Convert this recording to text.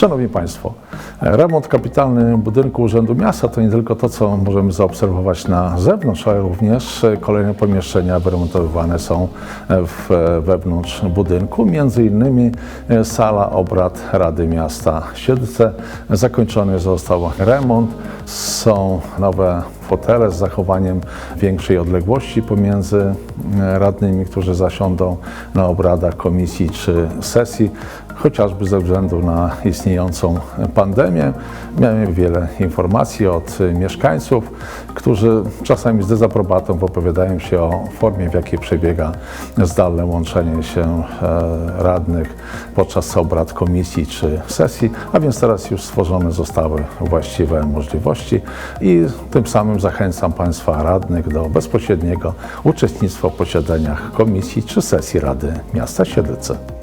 Szanowni Państwo, remont kapitalny budynku Urzędu Miasta to nie tylko to, co możemy zaobserwować na zewnątrz, ale również kolejne pomieszczenia wyremontowywane są w, wewnątrz budynku, między innymi sala obrad Rady Miasta Siedlce. Zakończony został remont, są nowe fotele z zachowaniem większej odległości pomiędzy radnymi, którzy zasiądą na obradach komisji czy sesji, chociażby ze względu na istniejącą pandemię. Miałem wiele informacji od mieszkańców, którzy czasami z dezaprobatą wypowiadają się o formie, w jakiej przebiega zdalne łączenie się e, radnych podczas obrad komisji czy sesji, a więc teraz już stworzone zostały właściwe możliwości i tym samym zachęcam Państwa radnych do bezpośredniego uczestnictwa w posiedzeniach komisji czy sesji Rady Miasta Siedlce.